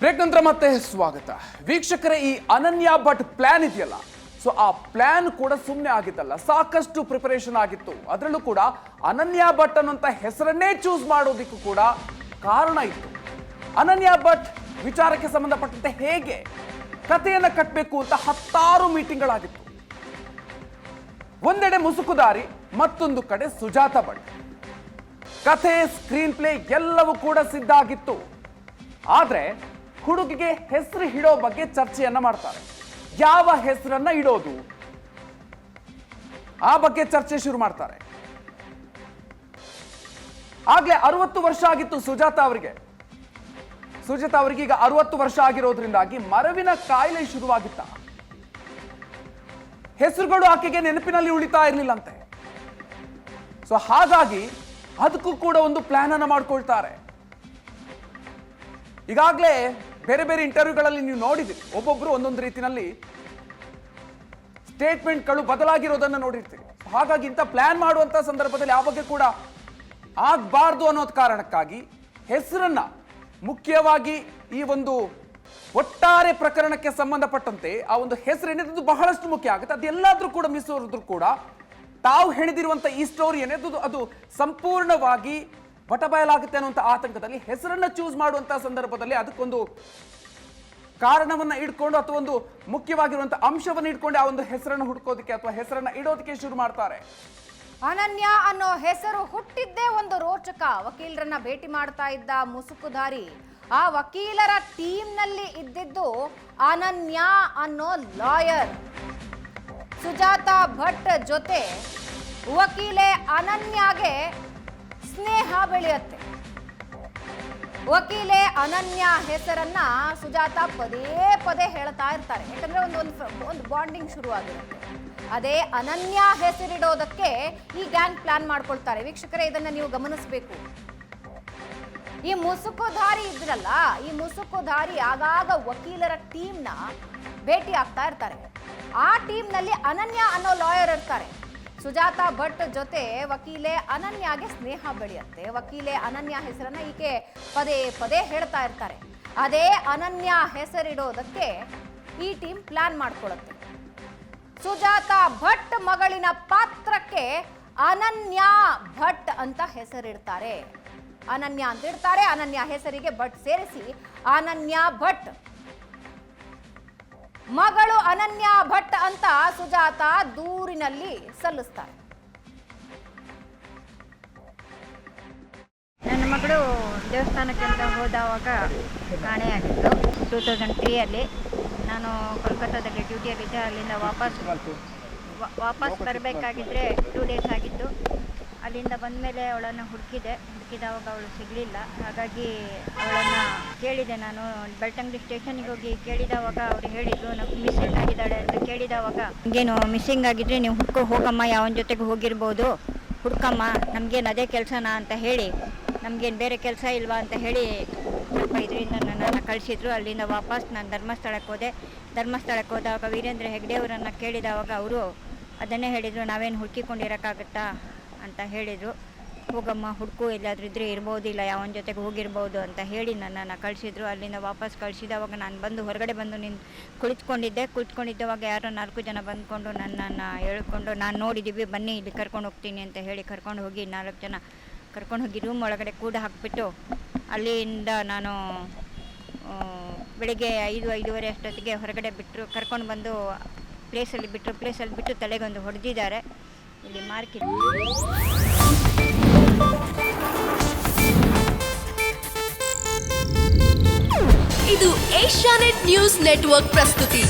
Break ನಂತರ ಮತ್ತೆ ಸ್ವಾಗತ. ವೀಕ್ಷಕರೇ, ಈ ಅನನ್ಯ ಭಟ್ ಪ್ಲಾನ್ ಇದೆಯಲ್ಲ? ಸೊ ಆ ಪ್ಲಾನ್ ಕೂಡ ಸುಮ್ಮನೆ ಆಗಿದ್ದಲ್ಲ. ಸಾಕಷ್ಟು ಪ್ರಿಪರೇಷನ್ ಆಗಿತ್ತು. ಅದರಲ್ಲೂ ಕೂಡ ಅನನ್ಯ ಭಟ್ ಅನ್ನುವಂಥ ಹೆಸರನ್ನೇ ಚೂಸ್ ಮಾಡೋದಕ್ಕೂ ಕೂಡ ಕಾರಣ ಇತ್ತು. ಅನನ್ಯ ಭಟ್ ವಿಚಾರಕ್ಕೆ ಸಂಬಂಧಪಟ್ಟಂತೆ ಹೇಗೆ? ಕಥೆಯನ್ನು ಕಟ್ಟಬೇಕು ಅಂತ ಹತ್ತಾರು ಮೀಟಿಂಗ್ಗಳಾಗಿತ್ತು ಒಂದೆಡೆ ಮುಸುಕುದಾರಿ ಮತ್ತೊಂದು ಕಡೆ ಸುಜಾತ ಭಟ್ ಕಥೆ ಸ್ಕ್ರೀನ್ ಪ್ಲೇ ಎಲ್ಲವೂ ಕೂಡ ಸಿದ್ಧ ಆಗಿತ್ತು. ಆದ್ರೆ ಹುಡುಗಿಗೆ ಹೆಸರು ಇಡೋ ಬಗ್ಗೆ ಚರ್ಚೆಯನ್ನ ಮಾಡ್ತಾರೆ. ಯಾವ ಹೆಸರನ್ನ ಇಡೋದು ಆ ಬಗ್ಗೆ ಚರ್ಚೆ ಶುರು ಮಾಡ್ತಾರೆ. ಆಗ್ಲೇ ಅರವತ್ತು ವರ್ಷ ಆಗಿತ್ತು ಸುಜಾತ ಅವರಿಗೆ. ಸುಜಾತ ಅವರಿಗೆ ಈಗ ಅರವತ್ತು ವರ್ಷ ಆಗಿರೋದ್ರಿಂದಾಗಿ ಮರವಿನ ಕಾಯಿಲೆ ಶುರುವಾಗಿತ್ತ? ಹೆಸರುಗಳು ಆಕೆಗೆ ನೆನಪಿನಲ್ಲಿ ಉಳಿತಾ ಇರಲಿಲ್ಲಂತೆ. ಸೊ ಹಾಗಾಗಿ ಅದಕ್ಕೂ ಕೂಡ ಒಂದು ಪ್ಲಾನ್ ಅನ್ನ ಮಾಡ್ಕೊಳ್ತಾರೆ. ಈಗಾಗಲೇ ಬೇರೆ ಬೇರೆ ಇಂಟರ್ವ್ಯೂಗಳಲ್ಲಿ ನೀವು ನೋಡಿದಿರಿ. ಒಬ್ಬೊಬ್ಬರು ಒಂದೊಂದು ರೀತಿಯಲ್ಲಿ ಸ್ಟೇಟ್ಮೆಂಟ್ಗಳು ಬದಲಾಗಿರೋದನ್ನ ನೋಡಿರ್ತೀರಿ. ಹಾಗಾಗಿ ಇಂಥ ಪ್ಲಾನ್ ಮಾಡುವಂತ ಸಂದರ್ಭದಲ್ಲಿ ಯಾವ ಬಗ್ಗೆ ಕೂಡ ಆಗಬಾರ್ದು ಅನ್ನೋದ್ ಕಾರಣಕ್ಕಾಗಿ ಹೆಸರನ್ನ ಮುಖ್ಯವಾಗಿ ಈ ಒಂದು ಒಟ್ಟಾರೆ ಪ್ರಕರಣಕ್ಕೆ ಸಂಬಂಧಪಟ್ಟಂತೆ ಆ ಒಂದು ಹೆಸರು ಏನಿದ್ದು ಬಹಳಷ್ಟು ಮುಖ್ಯ ಆಗುತ್ತೆ. ಅದೆಲ್ಲಾದ್ರೂ ಕೂಡ ಮಿಸ್ ಹೋದ್ರು ಕೂಡ ತಾವು ಹೆಣೆದಿರುವಂಥ ಈ ಸ್ಟೋರಿ ಏನಿದ್ದು ಅದು ಸಂಪೂರ್ಣವಾಗಿ ಬಟಬಯಲಾಗುತ್ತೆ ಅನ್ನುವಂಥ ಆತಂಕದಲ್ಲಿ ಹೆಸರನ್ನ ಚೂಸ್ ಮಾಡುವಂಥ ಸಂದರ್ಭದಲ್ಲಿ ಅದಕ್ಕೊಂದು ಕಾರಣವನ್ನ ಇಟ್ಕೊಂಡು ಅಥವಾ ಒಂದು ಮುಖ್ಯವಾಗಿರುವಂಥ ಅಂಶವನ್ನು ಇಟ್ಕೊಂಡು ಆ ಒಂದು ಹೆಸರನ್ನು ಹುಡ್ಕೋದಕ್ಕೆ ಅಥವಾ ಹೆಸರನ್ನ ಇಡೋದಕ್ಕೆ ಶುರು ಮಾಡ್ತಾರೆ. ಅನನ್ಯ ಅನ್ನೋ ಹೆಸರು ಹುಟ್ಟಿದ್ದೇ ಒಂದು ರೋಚಕ. ವಕೀಲರನ್ನ ಭೇಟಿ ಮಾಡ್ತಾ ಇದ್ದ ಮುಸುಕುಧಾರಿ ಆ ವಕೀಲರ ಟೀಮ್ನಲ್ಲಿ ಇದ್ದಿದ್ದು ಅನನ್ಯ ಅನ್ನೋ ಲಾಯರ್. ಸುಜಾತಾ ಭಟ್ ಜೊತೆ ವಕೀಲೆ ಅನನ್ಯಾಗೆ ಸ್ನೇಹ ಬೆಳೆಯುತ್ತೆ. ವಕೀಲೆ ಅನನ್ಯ ಹೆಸರನ್ನ ಸುಜಾತ ಪದೇ ಪದೇ ಹೇಳ್ತಾ ಇರ್ತಾರೆ. ಯಾಕಂದ್ರೆ ಒಂದು ಒಂದು ಒಂದು ಬಾಂಡಿಂಗ್ ಶುರು ಆಗಿರುತ್ತೆ ಅದೇ ಅನನ್ಯ ಹೆಸರಿಡೋದಕ್ಕೆ ಈ ಗ್ಯಾಂಗ್ ಪ್ಲಾನ್ ಮಾಡ್ಕೊಳ್ತಾರೆ. ವೀಕ್ಷಕರೇ, ಇದನ್ನ ನೀವು ಗಮನಿಸಬೇಕು. ಈ ಮುಸುಕುಧಾರಿ ಇದ್ರಲ್ಲ, ಈ ಮುಸುಕುಧಾರಿ ಆಗಾಗ ವಕೀಲರ ಟೀಮ್ನ ಭೇಟಿ ಆಗ್ತಾ ಇರ್ತಾರೆ. ಆ ಟೀಮ್ನಲ್ಲಿ ಅನನ್ಯ ಅನ್ನೋ ಲಾಯರ್ ಇರ್ತಾರೆ. ಸುಜಾತ ಭಟ್ ಜೊತೆ ವಕೀಲೆ ಅನನ್ಯಾಗೆ ಸ್ನೇಹ ಬೆಳೆಯುತ್ತೆ. ವಕೀಲೆ ಅನನ್ಯ ಹೆಸರನ್ನ ಈಕೆ ಪದೇ ಪದೇ ಹೇಳ್ತಾ ಇರ್ತಾರೆ. ಅದೇ ಅನನ್ಯ ಹೆಸರಿಡೋದಕ್ಕೆ ಈ ಟೀಮ್ ಪ್ಲಾನ್ ಮಾಡ್ಕೊಳ್ಳುತ್ತೆ. ಸುಜಾತ ಭಟ್ ಮಗಳಿನ ಪಾತ್ರಕ್ಕೆ ಅನನ್ಯ ಭಟ್ ಅಂತ ಹೆಸರಿಡ್ತಾರೆ. ಅನನ್ಯ ಅಂತ ಇಡ್ತಾರೆ. ಅನನ್ಯ ಹೆಸರಿಗೆ ಭಟ್ ಸೇರಿಸಿ ಅನನ್ಯ ಭಟ್ ಮಗಳು ಅನನ್ಯ ಭಟ್ ಅಂತ ಸುಜಾತ ದೂರಿನಲ್ಲಿ ಸಲ್ಲಿಸ್ತಾರೆ. ನನ್ನ ಮಗಳು ದೇವಸ್ಥಾನಕ್ಕೆ ಅಂತ ಹೋದವಾಗ ಕಾಣೆಯಾಗಿತ್ತು ಟೂ ತೌಸಂಡ್ ತ್ರೀಯಲ್ಲಿ ನಾನು ಕೋಲ್ಕತ್ತಾದಲ್ಲಿ ಡ್ಯೂಟಿಯಲ್ಲಿದ್ದೆ ಅಲ್ಲಿಂದ ವಾಪಸ್ ವಾಪಸ್ ಬರಬೇಕಾಗಿದ್ದರೆ ಟೂ ಡೇಸ್ ಆಗಿತ್ತು. ಅಲ್ಲಿಂದ ಬಂದಮೇಲೆ ಅವಳನ್ನು ಹುಡುಕಿದೆ. ಹುಡುಕಿದವಾಗ ಅವಳು ಸಿಗಲಿಲ್ಲ. ಹಾಗಾಗಿ ಅವಳನ್ನು ಕೇಳಿದೆ ನಾನು. ಬೆಳ್ತಂಗಡಿ ಸ್ಟೇಷನಿಗೆ ಹೋಗಿ ಕೇಳಿದವಾಗ ಅವ್ರು ಹೇಳಿದರು ಮಿಸ್ಸಿಂಗ್ ಆಗಿದ್ದಾಳೆ ಅಂತ ಕೇಳಿದವಾಗ ಹಂಗೇನು ಮಿಸ್ಸಿಂಗ್ ಆಗಿದ್ರೆ ನೀವು ಹುಡ್ಕೋ, ಹೋಗಮ್ಮ, ಯಾವನ ಜೊತೆಗೆ ಹೋಗಿರ್ಬೋದು. ಹುಡ್ಕಮ್ಮ, ನಮಗೇನು ಅದೇ ಕೆಲಸನಾ ಅಂತ ಹೇಳಿ. ನಮಗೇನು ಬೇರೆ ಕೆಲಸ ಇಲ್ವಾ ಅಂತ ಹೇಳಿ ಸ್ವಲ್ಪ ಇದರಿಂದ ನನ್ನನ್ನು ಕಳಿಸಿದ್ರು. ಅಲ್ಲಿಂದ ವಾಪಸ್ ನಾನು ಧರ್ಮಸ್ಥಳಕ್ಕೆ ಹೋದೆ. ಧರ್ಮಸ್ಥಳಕ್ಕೆ ಹೋದಾಗ ವೀರೇಂದ್ರ ಹೆಗ್ಡೆಯವರನ್ನು ಕೇಳಿದವಾಗ ಅವರು ಅದನ್ನೇ ಹೇಳಿದರು, ನಾವೇನು ಹುಡುಕಿಕೊಂಡಿರೋಕ್ಕಾಗತ್ತಾ? ಅಂತ ಹೇಳಿದರು. ಹೋಗಮ್ಮ, ಹುಡುಕು ಎಲ್ಲಾದ್ರೂ ಇದ್ದರೆ ಇರ್ಬೋದಿಲ್ಲ ಯಾವನ ಜೊತೆಗೆ ಹೋಗಿರ್ಬೋದು ಅಂತ ಹೇಳಿ ನನ್ನನ್ನು ಕಳಿಸಿದ್ರು. ಅಲ್ಲಿಂದ ವಾಪಸ್ ಕಳಿಸಿದವಾಗ ನಾನು ಬಂದು ಹೊರಗಡೆ ಬಂದು ನಿನ್ನ ಕುಳಿತ್ಕೊಂಡಿದ್ದೆ. ಕುಳಿತ್ಕೊಂಡಿದ್ದವಾಗ ಯಾರೋ ನಾಲ್ಕು ಜನ ಬಂದ್ಕೊಂಡು ನನ್ನನ್ನು ಹೇಳ್ಕೊಂಡು, ನಾನು ನೋಡಿದ್ದೀವಿ ಬನ್ನಿ ಇಲ್ಲಿ ಕರ್ಕೊಂಡು ಹೋಗ್ತೀನಿ ಅಂತ ಹೇಳಿ ಕರ್ಕೊಂಡು ಹೋಗಿ ನಾಲ್ಕು ಜನ ಕರ್ಕೊಂಡು ಹೋಗಿ ರೂಮ್ ಒಳಗಡೆ ಕೂಡ ಹಾಕಿಬಿಟ್ಟು ಅಲ್ಲಿಂದ ನಾನು ಬೆಳಗ್ಗೆ ಐದು, ಐದೂವರೆ ಅಷ್ಟೊತ್ತಿಗೆ ಹೊರಗಡೆ ಬಿಟ್ಟರು ಕರ್ಕೊಂಡು ಬಂದು ಪ್ಲೇಸಲ್ಲಿ ಬಿಟ್ಟರು ಪ್ಲೇಸಲ್ಲಿ ಬಿಟ್ಟು ತಲೆಗೊಂದು ಹೊಡೆದಿದ್ದಾರೆ. ಇಲ್ಲಿ ಮಾರ್ಕೆಟ್. ಇದು ಏಷ್ಯಾನೆಟ್ ನ್ಯೂಸ್ ನೆಟ್ವರ್ಕ್ ಪ್ರಸ್ತುತಿ.